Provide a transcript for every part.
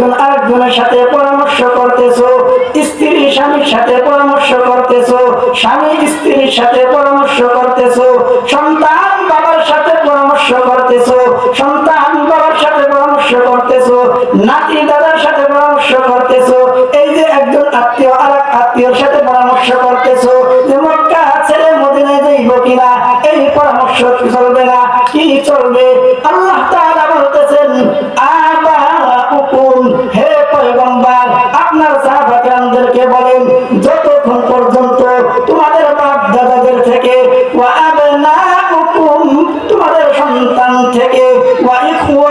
একজন আরেকজনের সাথে পরামর্শ করতেছো, স্ত্রী স্বামীর সাথে পরামর্শ করতেছো, স্বামী স্ত্রীর সাথে পরামর্শ করতেছো, সন্তান বাবার সাথে পরামর্শ করতেছো, সন্তান বাবার সাথে পরামর্শ করতেছো, নাতি দাদার সাথে পরামর্শ করতেছো, এই যে একজন আত্মীয় আর এক আত্মীয়র সাথে পরামর্শ করতেছো, যে মক্কা ছেড়ে মদিনায় যাইব কিনা, এই পরামর্শ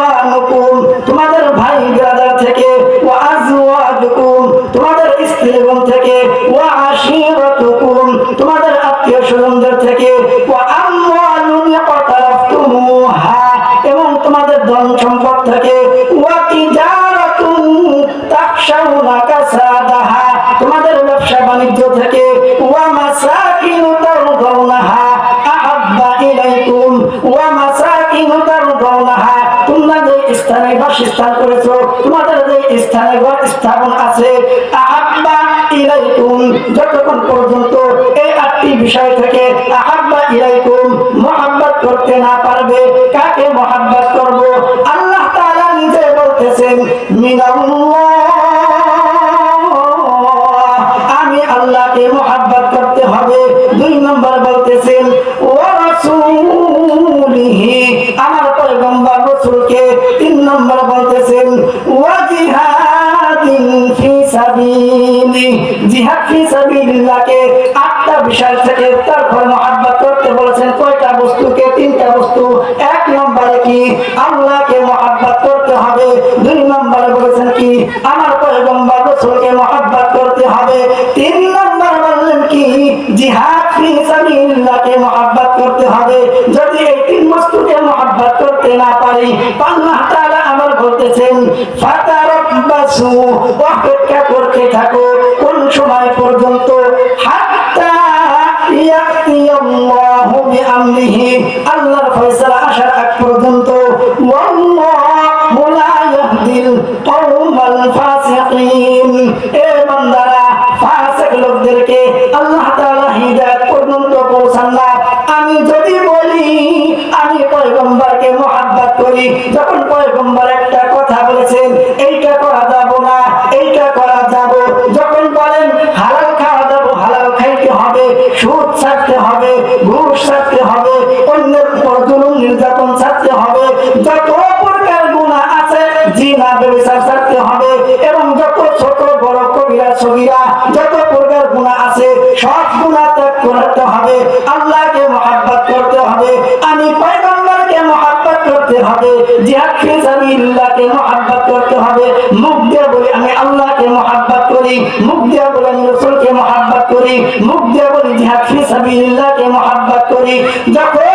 ইখওয়ানুকুম তোমাদের ভাই ব্রাদার থেকে, ওয়া আজওয়াজুকুম তোমাদের স্ত্রীগণ থেকে, ওয়া আশিরাতুকুম তোমাদের আত্মীয় স্বজনদের থেকে, ওয়া আমওয়ালুন এবং তোমাদের ধন সম্পদ থেকে, ওয়া তিজারাতুন কাসাদাহা তোমাদের ব্যবসা বাণিজ্য থেকে বাসস্থান করেছ। তোমাদের যে স্থানে ঘর স্থাপন আছে, আহাব্বা ইলাইকুম, যতক্ষণ পর্যন্ত এই আটটি বিষয় থেকে আহাব্বা ইলাইকুম মোহাব্বত করতে না পারবে, কাকে মোহাব্বত করব? আল্লাহ তাআলা নিজে বলতেছেন মিনাল্লাহ জিহাদ ফি সাবিলিল্লাহকে আটটা বিষয় থেকে তারপর মোহাব্বত করতে বলেছেন। কয়টা বস্তুকে? তিনটা বস্তু। এক নম্বরে কি? আল্লাহকে মোহাব্বত করতে হবে। দুই নম্বরে বলেছেন কি? আমার পয়গম্বর রাসূলকে মোহাব্বত করতে হবে। তিন নম্বর বললেন কি? জিহাদ ফি সাবিলিল্লাহকে মোহাব্বত করতে হবে। যদি এই তিন বস্তুকে মোহাব্বত করতে না পারি আল্লাহ তাআলা আমার বলতেছেন অপেক্ষা করতে থাকো, কোন সময় পর্যন্ত? হাত্তা ইয়াতিয়াল্লাহু বিআমরিহি, আল্লাহর ফয়সালা আসার আগ পর্যন্ত। ওয়াল্লাহু লা হবে, সুদ ছাড়তে হবে, ঘুষ ছাড়তে হবে, অন্যের উপর জুলুম নির্যাতন ছাড়তে হবে, যত প্রকার গুণা আছে, জিনা ব্যবসার ছাড়তে হবে, এবং যত ছোট, বড় কবিরা সগিরা যত প্রকার গুণা আছে, সব গুণা ত্যাগ করতে হবে, আল্লাহকে মহাব্বত করতে হবে, আমি পয়গম্বরকে মহাব্বত করতে হবে, জিহাদ ফি সাবিলিল্লাহকে মহাব্বত করতে হবে, মুখ দিয়ে বলি, আমি আল্লাহকে মহাব্বত করি, মুখ দিয়ে মুখ দিয়ে বলি জিহাদ ফি সাবিলিল্লাহকে মহাব্বত করি? যখন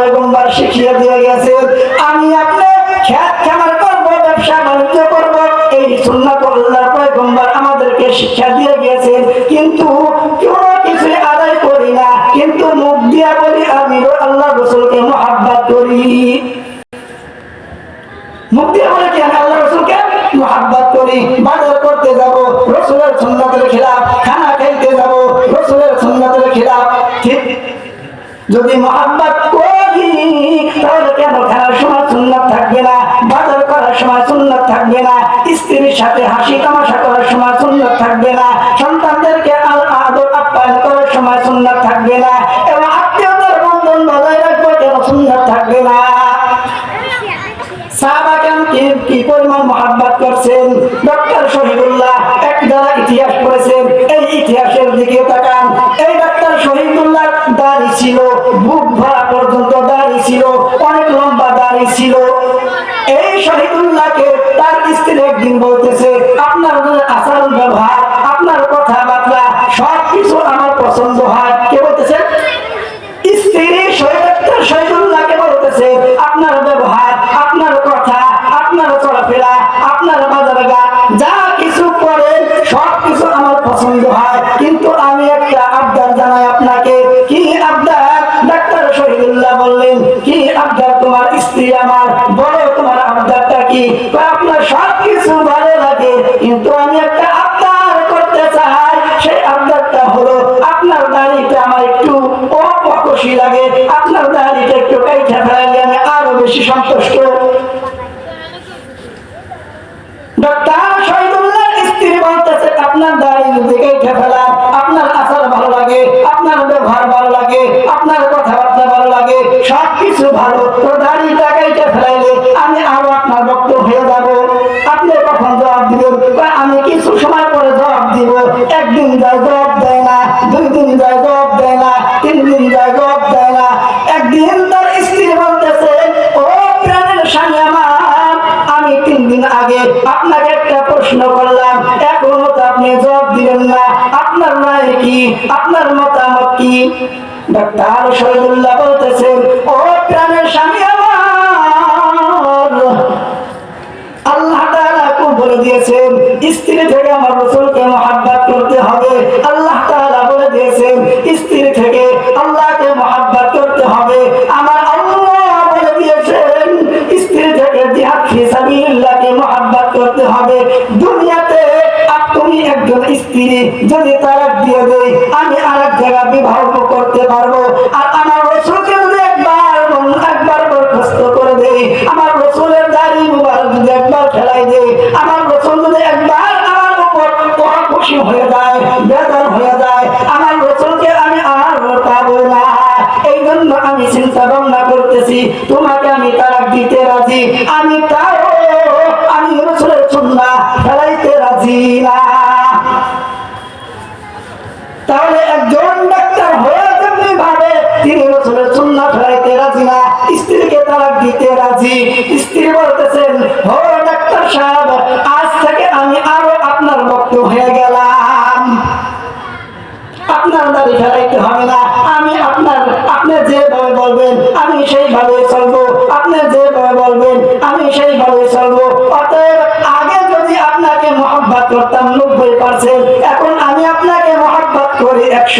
পয়গম্বর শিখিয়ে দিয়ে গেছেন আমি আপনি খ্যাত খামার করব, ব্যবসা বাণিজ্য করব, এই সুন্নাত আল্লাহর পয়গম্বর আমাদেরকে শিক্ষা দিয়ে গিয়েছেন কিন্তু কোনো কিছু আদায় করি না, কিন্তু মুখ দিয়া বলি, আমি আল্লাহ রসুলকে মহাব্বত করি। মুক্তি বলে কি, আমি আল্লাহ রসুলকে মহাব্বত করি? বাজার করতে যাব, রসুলের সুন্নতের খেলাফ, খানা খাইতে যাব, রসুলের সুন্নতের খেলাফ। ঠিক যদি মহাব্বত থাকবে না, বাজার করার সময় সুন্দর থাকবে না, স্ত্রীর সাথে হাসি তামাশা করার সময় সুন্নত থাকবে না, সন্তানদেরকে আল আদর আপ্যায়ন করার সময় সুন্নত থাকবে না, এবং আত্মীয়তার বন্ধন বজায় রাখব যেন সুন্নত থাকবে না। সাহাবাকেন কি কি পরিমাণ আসাদুল্লাহকে তার স্ত্রী একদিন বলতেছে আপনার আসাদুল ব্যবহার বেশি সন্তুষ্ট আপনার মতামত কি? ডাক্তার শহীদুল্লাহ বলতেছেন, ও প্রাণের স্বামী আমার, আল্লাহ বলে দিয়েছেন। স্ত্রী থেকে আমার রসুলকে মহাব্বাত করতে হবে। আল্লাহ তাআলা বলে দিয়েছেন, স্ত্রী থেকে আল্লাহকে মহাব্বাত করতে হবে। আমার আল্লাহ বলে দিয়েছেন, স্ত্রী থেকে জিহাদ ফি সাবিলিল্লাহকে মহাব্বাত করতে হবে। মিসকিনে যদি তারা দিয়ে দেয় আমি আর জায়গা বিবাহ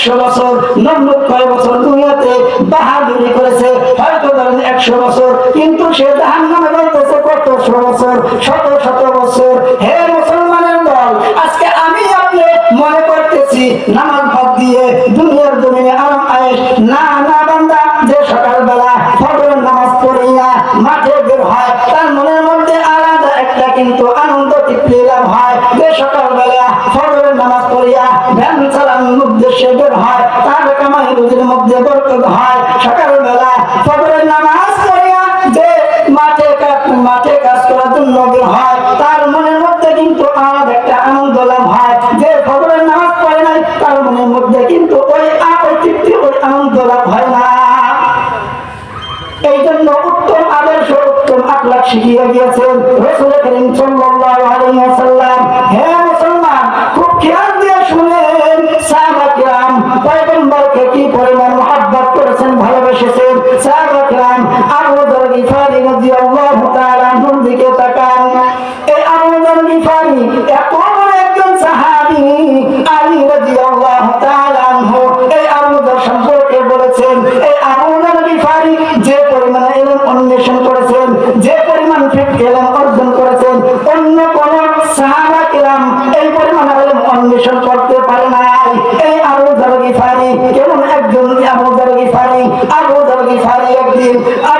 একশো বছর, নব্বই কয় বছর দুনিয়াতে বাহাদুরি করেছে। হয়তো ধরেন একশো বছর, কিন্তু সে জাহান নামে যাইতেছে কত বছর, শত শত বছর। হে মুসলমানের দল, আজকে আমি আপনি মনে করতেছি, নামাজ ভাব দিয়ে দুনিয়ার জমিনে আরাম আয়েস না না, বান্দা, যে সকালবেলা ফজরের নামাজ পড়িয়া মাঠে বের হয় তার মনের মধ্যে, কিন্তু ওই তৃপ্তি, ওই আনন্দ লাভ হয় না। এই জন্য উত্তম আদর্শ, উত্তম শিখিয়ে গিয়েছেন রসুল করিম সাল্লাল্লাহু আলাইহি ওয়াসাল্লাম। হে মুসলমান, খুব খেয়াল দিয়ে শুনেন, সাহাবা কিরাম পয়গম্বরকে কি পরিমাণ মহব্বত করেছেন, ভালোবেসেছেন? সাহাবা কিরাম আছেন আর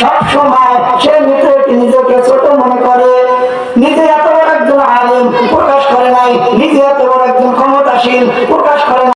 সব সময় সে নিজেকে নিজেকে ছোট মনে করে। নিজে এত বড় একজন আলেম প্রকাশ করে নাই, নিজে এত বড় একজন ক্ষমতাশীল প্রকাশ করে